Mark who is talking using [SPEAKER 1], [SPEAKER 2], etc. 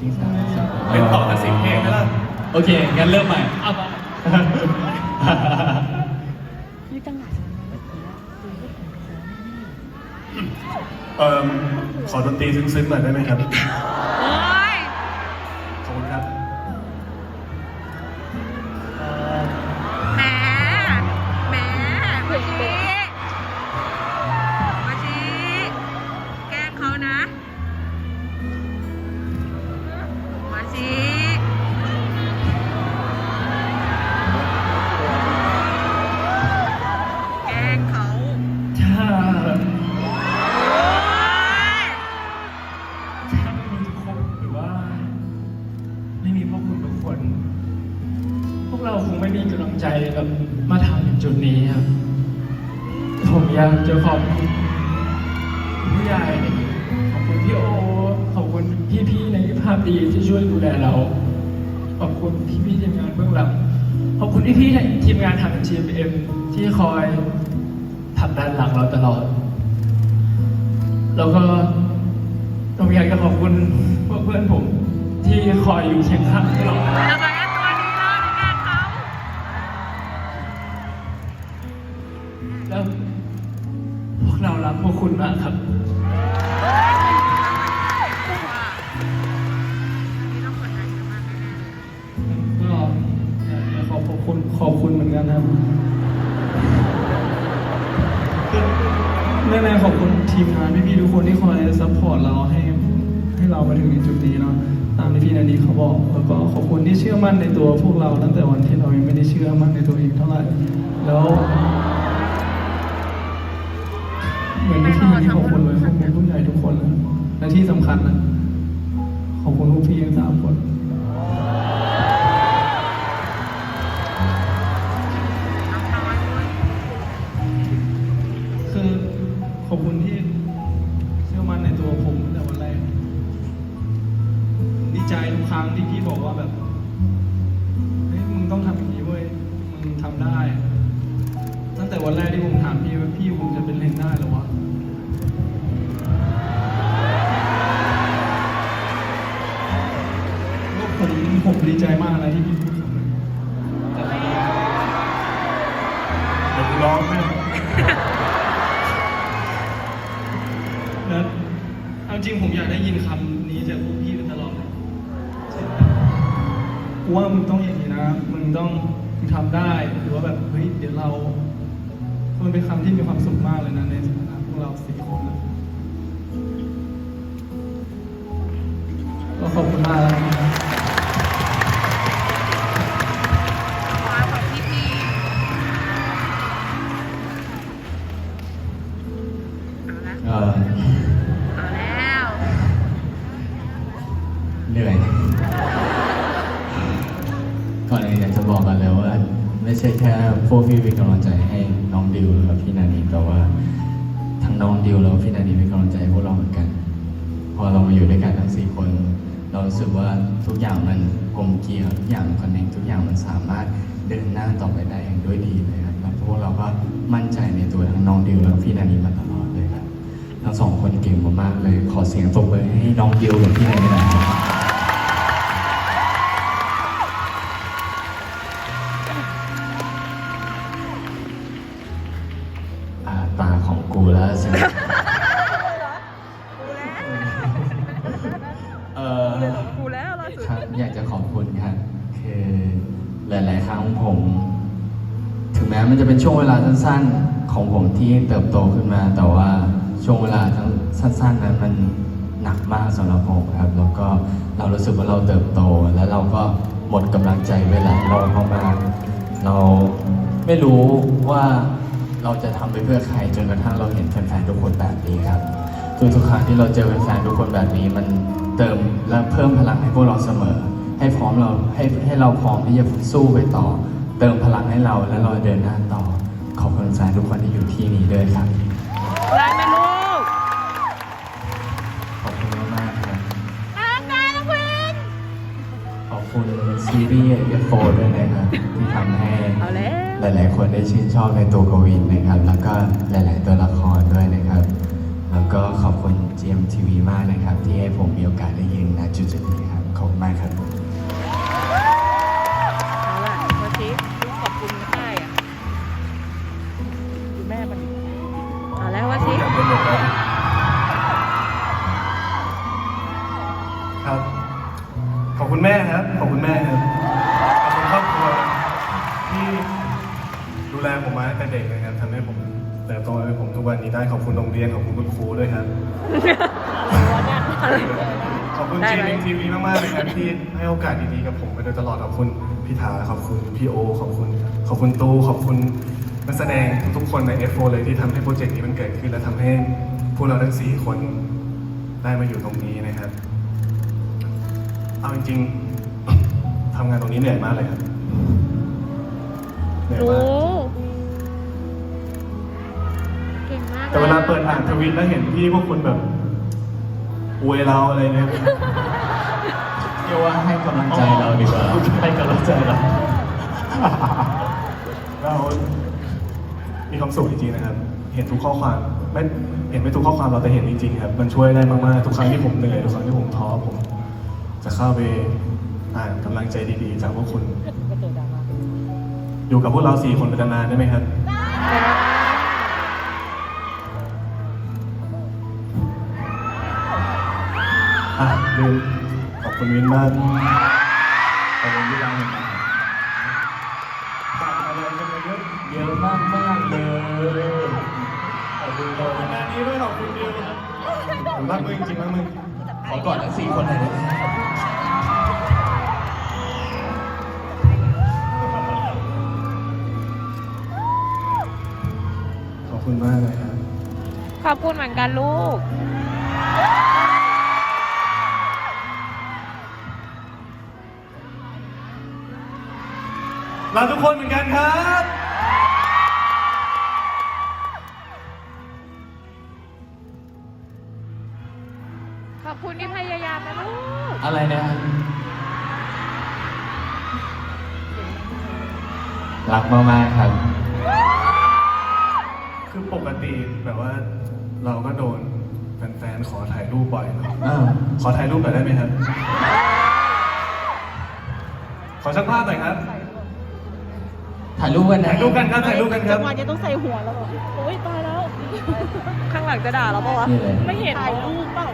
[SPEAKER 1] จริง
[SPEAKER 2] เป็นต่อจากสิบเพลงไหล่ะ
[SPEAKER 1] โอเค งั้นเริ่มใหม่เอัพยืด
[SPEAKER 3] จังหวะเมื่อกี้คือก็ผมขอ
[SPEAKER 2] เอ่อขอดนตรีซึ้งๆหน่อยได้ไหมครับ ค
[SPEAKER 4] น
[SPEAKER 1] พวกเราคงไม่มีกำลังใจแบบมาทำถึงจุดนี้ครับ ผมอยากจะขอบคุณผู้ใหญ่ขอบคุณพี่โอ ขอบคุณพี่ๆในภาพดีที่ช่วยดูแลเรา ขอบคุณพี่ๆทีมงานเบื้องหลัง ขอบคุณพี่ๆในทีมงานทาง GMM ที่คอยผลักดันหลังเราตลอด แล้วก็ผมอยากจะขอบคุณเพื่อนผม ที่คอยอยู่เคียงข้างตลอด
[SPEAKER 4] แล้วก็แค่ตัวนี้เนาะแกล้งเขา
[SPEAKER 1] แล้วพวกเรารักพวกคุณมากครับ
[SPEAKER 4] นี่ต้องกดดันกันมากแน่ๆ
[SPEAKER 1] ก็อยากจะขอบคุณขอบคุณเหมือนกันครับแน่ๆขอบคุณทีมงานพี่ๆทุกคนที่คอยซัพพอร์ตเราให้ให้เรามาถึงในจุดนี้เนาะ ตามที่พี่นาดีเขาบอก แล้วก็ขอบคุณที่เชื่อมั่นในตัวพวกเราตั้งแต่วันที่เรายังไม่ได้เชื่อมั่นในตัวเองเท่าไหร่ แล้วเหมือนที่พี่นาดีขอบคุณเลยขอบคุณผู้ใหญ่ทุกคนเลยและที่สำคัญนะ ได้ ตั้งแต่วันแรกที่ผมถามพี่ว่าพี่ผมจะเป็นเล่นได้เหรอวะก็ผมผมดีใจมากนะที่พี่พูดคำนั้นแต่
[SPEAKER 2] เดี๋ยวกูร้องแม่ง
[SPEAKER 1] แล้วเอาจริงผมอยากได้ยินคำนี้จากพวกพี่ตลอดเลยกูว่ามึงต้องอย่างนี้นะ มึงต้องมึง ทำได้หรือว่าแบบเฮ้ยเดี๋ยวเรามันเป็นคำที่มีความสุขมากเลยนะในฐานะพวกเราสี่คนนะก็ขอบคุณมากแล้วนะครับ
[SPEAKER 4] ขอขอบพี่พีเอาละ
[SPEAKER 5] เอ่อ
[SPEAKER 4] เอาแล้ว
[SPEAKER 5] เหนื่อย ไม่ใช่แค่พวกพี่เป็นกำลังใจให้น้องดิวกับพี่นานีแต่ว่าทั้งน้องดิวแล้วพี่นานีเป็นกำลังใจพวกเราเหมือนกัน พอเรามาอยู่ด้วยกันทั้งสี่คน เรารู้สึกว่าทุกอย่างมันกลมเกลียวทุกอย่างคอนเนคทุกอย่างมันสามารถเดินหน้าต่อไปได้อย่างด้วยดีเลยครับแล้วพวกเราก็มั่นใจในตัวทั้งน้องดิวแล้วพี่นานีมาตลอดเลยครับทั้งสองคนเก่งมากๆเลยขอเสียงปรบมือให้น้องดิวกับพี่นานีหน่อยครับ ตาของกูแล้วสิเออ
[SPEAKER 4] กูแล้วล่าสุด
[SPEAKER 5] ครับอยากจะขอบคุณครับคือหลาย ๆ ครั้งผม ถึงแม้มันจะเป็นช่วงเวลาสั้น ๆ ของผมที่เติบโตขึ้นมา แต่ว่าช่วงเวลาทั้งสั้น ๆ นั้นมันหนักมากสำหรับผมครับ แล้วก็เรารู้สึกว่าเราเติบโต แล้วเราก็หมดกำลังใจไปหลายรอบมากๆเราไม่รู้ว่า เราจะทำไปเพื่อใครจนกระทั่งเราเห็นแฟนๆทุกคนแบบนี้ครับทุกๆครั้งที่เราเจอแฟนๆทุกคนแบบนี้ มันเติมและเพิ่มพลังให้พวกเราเสมอ ให้พร้อมเราให้ให้เราพร้อมที่จะสู้ไปต่อ เติมพลังให้เราและเราเดินหน้าต่อขอบคุณแฟนทุกคนที่อยู่ที่นี่ด้วยครับ ซีรีส์เอฟโฟด้วยนะครับที่ทำให้
[SPEAKER 4] เอาแล้ว
[SPEAKER 5] หลาย ๆ คนได้ชื่นชอบในตัวกวินนะครับ แล้วก็หลาย ๆ ตัวละครด้วยนะครับ แล้วก็ขอบคุณ GMTV มากนะครับ ที่ให้ผมมีโอกาสได้ยืนณจุดๆนี้ครับากๆครับ
[SPEAKER 3] เอาล่ะมาชิลูกขอบคุณค่ายอะดูแม่มันเอาแล้วว่าชิ
[SPEAKER 2] อยากเป็นหมดแล้วครับขอบ คุณแม่ครับ ขอบคุณแม่ครับ ขอบคุณครอบครัวที่ดูแลผมมาตั้งแต่เด็กนะครับทำให้ผมเติบโตเป็นผมทุกวันนี้ได้ ขอบคุณโรงเรียน ขอบคุณคุณครูด้วยครับ ขอบคุณ
[SPEAKER 3] ได้
[SPEAKER 2] จี
[SPEAKER 3] ไหม
[SPEAKER 2] เอ็ทีวีมากๆเลยครับที่ให้โอกาสดีๆกับผมมาโดยตลอดขอบคุณพี่ถาขอบคุณพี่โอ ขอบคุณ ขอบคุณตูขอบคุณนักแสดงทุกๆคนใน F4 เลยที่ทำให้โปรเจกต์นี้มันเกิดขึ้น และทำให้พวกเราทั้งสี่คนได้มาอยู่ตรงนี้นะครับ เอาจริงๆทำงานตรงนี้เหนื่อยมากเลยครับเหนื่อย
[SPEAKER 4] โอ้
[SPEAKER 2] มาก
[SPEAKER 4] เก่งมาก
[SPEAKER 2] แต่เวลาเปิดอ่านทวิตแล้วเห็นพี่พวกคุณแบบอวยเราอะไรเนี่ย
[SPEAKER 5] เรียกว่าให้กำลังใจเราดีกว่า
[SPEAKER 2] ให้กำลังใจเราเรามีความสุขจริงๆนะครับ เห็นทุกข้อความไม่เห็นไม่ทุกข้อความเราแต่เห็นจริงๆครับ มันช่วยได้มากๆทุกครั้งที่ผมเหนื่อยทุกครั้งที่ผมท้อผม จะเข้าไปอ่านกำลังใจดีๆ จากพวกคุณ
[SPEAKER 3] ก็เจอดราม่า
[SPEAKER 2] อยู่กับพวกเราสี่คนเป็นนานๆได้ไหมครับ อะลืมขอบคุณวินมาก
[SPEAKER 5] ขอบคุณที่เราเห็นมา
[SPEAKER 2] ฝากอะไรกันมาเยอะ
[SPEAKER 5] เยอะมากมากๆเลย
[SPEAKER 2] ขอบคุณขอบคุณงานนี้ด้วยขอบคุณเดียวครับผมรักมึงจริงๆรักมึง
[SPEAKER 5] ขอกอดทั้งสี่คนหน่อยได้ไหม
[SPEAKER 2] ขอบคุณมากเลยครับ
[SPEAKER 4] ขอบคุณเหมือนกันลูก
[SPEAKER 2] ลาทุกคนเหมือนกันครับ
[SPEAKER 5] อะไรนะครับรักมากๆครับ
[SPEAKER 2] คือปกติแบบว่าเราก็โดนแฟนๆขอถ่ายรูปบ่อยเนอะ
[SPEAKER 5] เออ
[SPEAKER 2] ขอถ่ายรูปหน่อยได้ไหมครับ ขอช่างภาพหน่อยครับ
[SPEAKER 5] ถ่ายรูปกันนะ
[SPEAKER 2] ถ่ายรูปกันครับ ถ่ายรูปกันค
[SPEAKER 3] จั
[SPEAKER 2] รับ
[SPEAKER 3] งหวะจะต้องใส่หัวแล้วเหรอโอ้ยตายแล้ว ข้างหลังจะด่าเราปะวะ
[SPEAKER 5] นี่เลย
[SPEAKER 3] ไม่เห็นถ่ายรูปเปล่า